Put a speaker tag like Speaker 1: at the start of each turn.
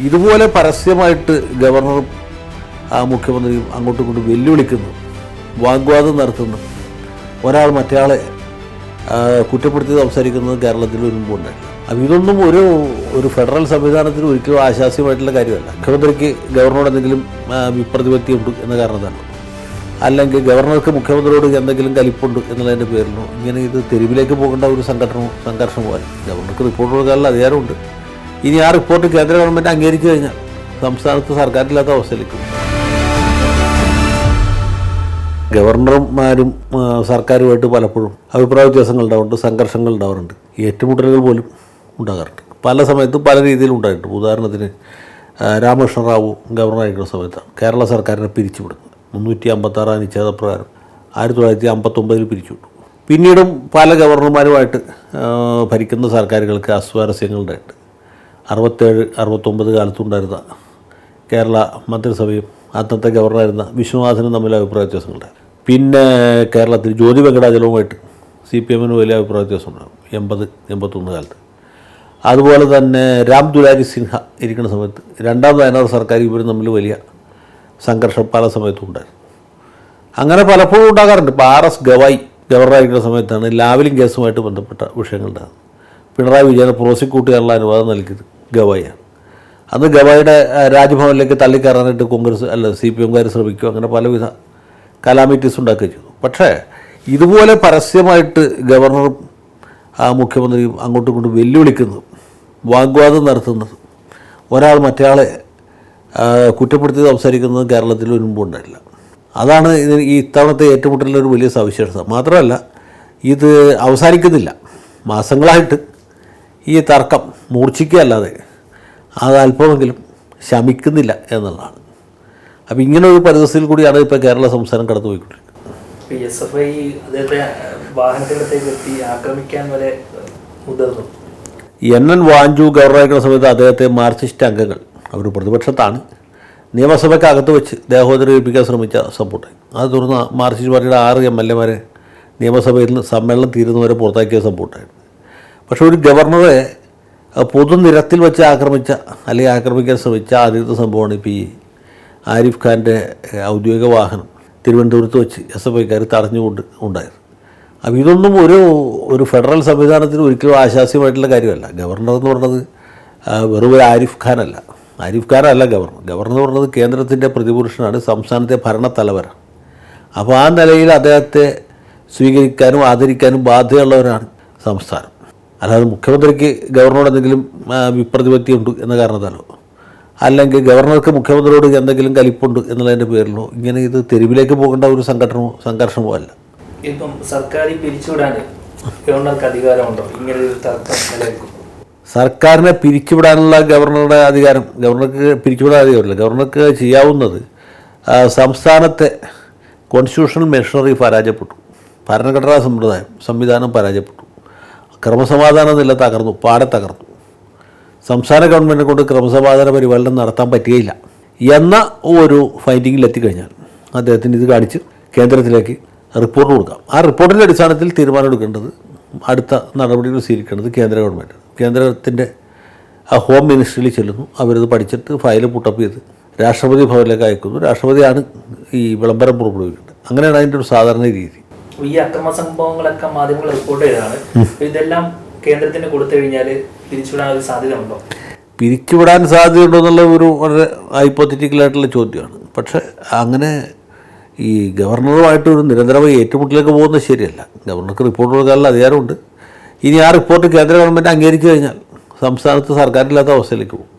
Speaker 1: ഇതുപോലെ പരസ്യമായിട്ട് ഗവർണറും ആ മുഖ്യമന്ത്രിയും അങ്ങോട്ടും ഇങ്ങോട്ടും വെല്ലുവിളിക്കുന്നു വാഗ്വാദം നടത്തുന്നു. ഒരാൾ മറ്റേയാളെ ആ, കുറ്റപ്പെടുത്തി സംസാരിക്കുന്നത് കേരളത്തിൽ ഒരു ഉണ്ട് അപ്പം ഇതൊന്നും ഒരു ഒരു ഫെഡറൽ സംവിധാനത്തിന് ഒരിക്കലും ആശാസ്യമായിട്ടുള്ള കാര്യമല്ല. മുഖ്യമന്ത്രിക്ക് ഗവർണറോട് എന്തെങ്കിലും ആ, വിപ്രതിപത്തി ഉണ്ട് എന്ന കാരണത്താണ് അല്ലെങ്കിൽ ഗവർണർക്ക് മുഖ്യമന്ത്രിയോട് എന്തെങ്കിലും കലിപ്പുണ്ട് എന്നുള്ളതിന്റെ പേരിലോ ഇങ്ങനെ ഇത് തെരുവിലേക്ക് പോകേണ്ട ഒരു സംഘടനവും സംഘർഷമോ അല്ല. ഗവർണർക്ക് റിപ്പോർട്ട് കൊടുക്കാനുള്ള അധികാരമുണ്ട്. ഇനി ആ റിപ്പോർട്ട് കേന്ദ്ര ഗവൺമെന്റ് അംഗീകരിച്ചു കഴിഞ്ഞാൽ സംസ്ഥാനത്ത് സർക്കാരില്ലാത്ത അവസ്ഥയിലേക്ക്. ഗവർണർമാരും സർക്കാരുമായിട്ട് പലപ്പോഴും അഭിപ്രായ വ്യത്യാസങ്ങൾ ഉണ്ടാവുന്നുണ്ട് സംഘർഷങ്ങൾ ഉണ്ടാവാറുണ്ട്. ഏറ്റുമുട്ടലുകൾ പോലും ഉണ്ടാകാറുണ്ട്. പല സമയത്തും പല രീതിയിൽ ഉണ്ടായിട്ടുണ്ട്. ഉദാഹരണത്തിന് രാമകൃഷ്ണ റാവു ഗവർണറായിരിക്കുന്ന സമയത്താണ് കേരള സർക്കാരിനെ പിരിച്ചുവിടുന്നത്. മുന്നൂറ്റി അമ്പത്താറ് അനുച്ഛേദപ്രകാരം ആയിരത്തി തൊള്ളായിരത്തി അമ്പത്തൊമ്പതിൽ പിരിച്ചുവിട്ടു. പിന്നീടും പല ഗവർണർമാരുമായിട്ട് ഭരിക്കുന്ന സർക്കാരുകൾക്ക് അസ്വാരസ്യങ്ങളുണ്ടായിട്ട് അറുപത്തേഴ് അറുപത്തൊമ്പത് കാലത്തുണ്ടായിരുന്ന കേരള മന്ത്രിസഭയും അന്നത്തെ ഗവർണറായിരുന്ന വിശ്വനാഥനും തമ്മിൽ അഭിപ്രായ വ്യത്യാസങ്ങളുണ്ടായിരുന്നു പിന്നെ കേരളത്തിൽ ജ്യോതി വെങ്കടാചലവുമായിട്ട് സി പി എമ്മിന് വലിയ അഭിപ്രായ വ്യത്യാസം ഉണ്ടാകും എൺപത് എൺപത്തൊന്ന് കാലത്ത്. അതുപോലെ തന്നെ രാം ദുലാരി സിൻഹ ഇരിക്കുന്ന സമയത്ത് രണ്ടാം വയനാട് സർക്കാർ ഇവരും തമ്മിൽ വലിയ സംഘർഷം പല സമയത്തും ഉണ്ടായിരുന്നു അങ്ങനെ പലപ്പോഴും ഉണ്ടാകാറുണ്ട്. ഇപ്പോൾ ആർ എസ് ഗവായി ഗവർണറായിരിക്കുന്ന സമയത്താണ് ലാവലിംഗ് കേസുമായിട്ട് ബന്ധപ്പെട്ട വിഷയങ്ങളുണ്ടാകുന്നത്. പിണറായി വിജയനെ പ്രോസിക്യൂട്ട് ചെയ്യാനുള്ള അനുവാദം നൽകിയത് ഗവായിയാണ് അന്ന് ഗവായിയുടെ രാജ്ഭവനിലേക്ക് തള്ളിക്കയറാനായിട്ട് കോൺഗ്രസ് അല്ല സി പി എംകാർ ശ്രമിക്കും അങ്ങനെ പലവിധ കലാമിറ്റീസ് ഉണ്ടാക്കുകയും ചെയ്തു. പക്ഷേ ഇതുപോലെ പരസ്യമായിട്ട് ഗവർണറും ആ മുഖ്യമന്ത്രിയും അങ്ങോട്ടും ഇങ്ങോട്ടും വെല്ലുവിളിക്കുന്നത് വാഗ്വാദം നടത്തുന്നത് ഒരാൾ മറ്റേ കുറ്റപ്പെടുത്തി സംസാരിക്കുന്നത് കേരളത്തിൽ മുമ്പ് ഉണ്ടായില്ല അതാണ് ഇതിന് ഈ ഇത്തവണത്തെ ഏറ്റുമുട്ടലിൽ ഒരു വലിയ സവിശേഷത. മാത്രമല്ല ഇത് അവസാനിക്കുന്നില്ല. മാസങ്ങളായിട്ട് ഈ തർക്കം മൂർച്ഛിക്കുകയല്ലാതെ അത് അല്പമെങ്കിലും ശമിക്കുന്നില്ല എന്നുള്ളതാണ്. അപ്പോൾ ഇങ്ങനെ ഒരു പരിതസ്ഥിതിയിൽ കൂടിയാണ് ഇപ്പോൾ കേരള സംസ്ഥാനം കടന്നുപോയിക്കൊണ്ടിരിക്കുന്നത്.
Speaker 2: എസ് എഫ് ഐ അദ്ദേഹത്തെ വാഹനത്തിനടുത്തേക്ക് എത്തി ആക്രമിക്കാൻ വരെ മുതിർന്നു.
Speaker 1: എൻ എൻ വാഞ്ചു ഗവർണറായിരിക്കുന്ന സമയത്ത് അദ്ദേഹത്തെ മാർക്സിസ്റ്റ് അംഗങ്ങൾ അവർ പ്രതിപക്ഷത്താണ് നിയമസഭയ്ക്കകത്ത് വെച്ച് ദേഹോദരയിപ്പിക്കാൻ ശ്രമിച്ച സപ്പോർട്ട് അത് തുടർന്ന് മാർക്സിസ്റ്റ് പാർട്ടിയുടെ ആറ് എം എൽ എമാരെ നിയമസഭയിൽ നിന്ന് സമ്മേളനം തീരുന്നവരെ പുറത്താക്കിയ സംഭവമുണ്ടായിരുന്നു പക്ഷേ ഒരു ഗവർണറെ പൊതുനിരത്തിൽ വെച്ച് ആക്രമിച്ച അല്ലെങ്കിൽ ആക്രമിക്കാൻ ശ്രമിച്ച ആദ്യത്തെ സംഭവമാണ് ഇപ്പോൾ ഈ ആരിഫ് ഖാന്റെ ഔദ്യോഗിക വാഹനം തിരുവനന്തപുരത്ത് വെച്ച് എസ് എഫ് ഐക്കാർ തടഞ്ഞുകൊണ്ട് ഉണ്ടായത്. അപ്പോൾ ഇതൊന്നും ഒരു ഒരു ഫെഡറൽ സംവിധാനത്തിന് ഒരിക്കലും ആശാസ്യമായിട്ടുള്ള കാര്യമല്ല. ഗവർണർ എന്ന് പറഞ്ഞത് വെറും ഒരു ആരിഫ് ഖാനല്ല. ആരിഫ് ഖാനല്ല ഗവർണർ. ഗവർണർ എന്ന് പറഞ്ഞത് കേന്ദ്രത്തിന്റെ പ്രതിപുരുഷനാണ് സംസ്ഥാനത്തെ ഭരണത്തലവരാണ്. അപ്പോൾ ആ നിലയിൽ അദ്ദേഹത്തെ സ്വീകരിക്കാനും ആദരിക്കാനും ബാധ്യതയുള്ളവരാണ് സംസ്ഥാനം. അല്ലാതെ മുഖ്യമന്ത്രിക്ക് ഗവർണറോട് എന്തെങ്കിലും വിപ്രതിപത്തി ഉണ്ട് എന്ന കാരണത്താലോ? അല്ലെങ്കിൽ ഗവർണർക്ക് മുഖ്യമന്ത്രിയോട് എന്തെങ്കിലും കലിപ്പുണ്ട് എന്നുള്ളതിന്റെ പേരിലോ? ഇങ്ങനെ ഇത് തെരുവിലേക്ക് പോകേണ്ട ഒരു സംഘടനമോ സംഘർഷമോ അല്ല.
Speaker 2: ഇപ്പം സർക്കാർ പിരിച്ചുവിടാൻ ഗവർണർക്ക് അധികാരമുണ്ടോ? ഇങ്ങനെ ഒരു തർക്കം നിലനിൽക്കും.
Speaker 1: സർക്കാരിനെ പിരിച്ചുവിടാനുള്ള ഗവർണറുടെ അധികാരം ഗവർണർക്ക് പിരിച്ചുവിടാൻ അധികാരമില്ല ഗവർണർക്ക് ചെയ്യാവുന്നത് സംസ്ഥാനത്തെ കോൺസ്റ്റിറ്റ്യൂഷണൽ മെഷീനറി പരാജയപ്പെട്ടു. ഭരണഘടനാ സമ്പ്രദായം സംവിധാനം പരാജയപ്പെട്ടു. ക്രമസമാധാന നില തകർന്നു പാടെ തകർന്നു. സംസ്ഥാന ഗവൺമെന്റിനെ കൊണ്ട് ക്രമസമാധാന പരിപാലനം നടത്താൻ പറ്റുകയില്ല എന്ന ഒരു ഫൈൻഡിങ്ങിൽ എത്തിക്കഴിഞ്ഞാൽ അദ്ദേഹത്തിന് ഇത് കാണിച്ച് കേന്ദ്രത്തിലേക്ക് റിപ്പോർട്ട് കൊടുക്കാം. ആ റിപ്പോർട്ടിന്റെ അടിസ്ഥാനത്തിൽ തീരുമാനം എടുക്കേണ്ടത് അടുത്ത നടപടികൾ സ്വീകരിക്കേണ്ടത് കേന്ദ്ര ഗവൺമെന്റ് കേന്ദ്രത്തിന്റെ ആ ഹോം മിനിസ്ട്രിയിൽ ചെല്ലുന്നു അവരത് പഠിച്ചിട്ട് ഫയൽ പുട്ടപ്പ് ചെയ്ത് രാഷ്ട്രപതി ഭവനിലേക്ക് അയക്കുന്നു. രാഷ്ട്രപതിയാണ് ഈ വിളംബരം പുറപ്പെടുവിക്കുന്നത് അങ്ങനെയാണ് അതിന്റെ ഒരു സാധാരണ രീതി.
Speaker 2: ഈ അക്രമ സംഭവങ്ങളൊക്കെ മാധ്യമങ്ങൾ റിപ്പോർട്ട് ചെയ്തതാണ്. ഇതെല്ലാം കേന്ദ്രത്തിന് കൊടുത്തു കഴിഞ്ഞാൽ പിരിച്ചുവിടാൻ ഒരു സാധ്യത ഉണ്ടോ
Speaker 1: പിരിച്ചുവിടാൻ സാധ്യതയുണ്ടോ എന്നുള്ള ഒരു വളരെ ഹൈപ്പോത്തറ്റിക്കലായിട്ടുള്ള ചോദ്യമാണ്. പക്ഷേ അങ്ങനെ ഈ ഗവർണറുമായിട്ട് ഒരു നിരന്തരമായി ഏറ്റുമുട്ടലേക്ക് പോകുന്നത് ശരിയല്ല. ഗവർണർക്ക് റിപ്പോർട്ട് കൊടുക്കാനുള്ള അധികാരമുണ്ട്. ഇനി ആ റിപ്പോർട്ട് കേന്ദ്ര ഗവൺമെന്റ് അംഗീകരിച്ചു കഴിഞ്ഞാൽ സംസ്ഥാനത്ത് സർക്കാരില്ലാത്ത അവസ്ഥയിലേക്ക് പോകും.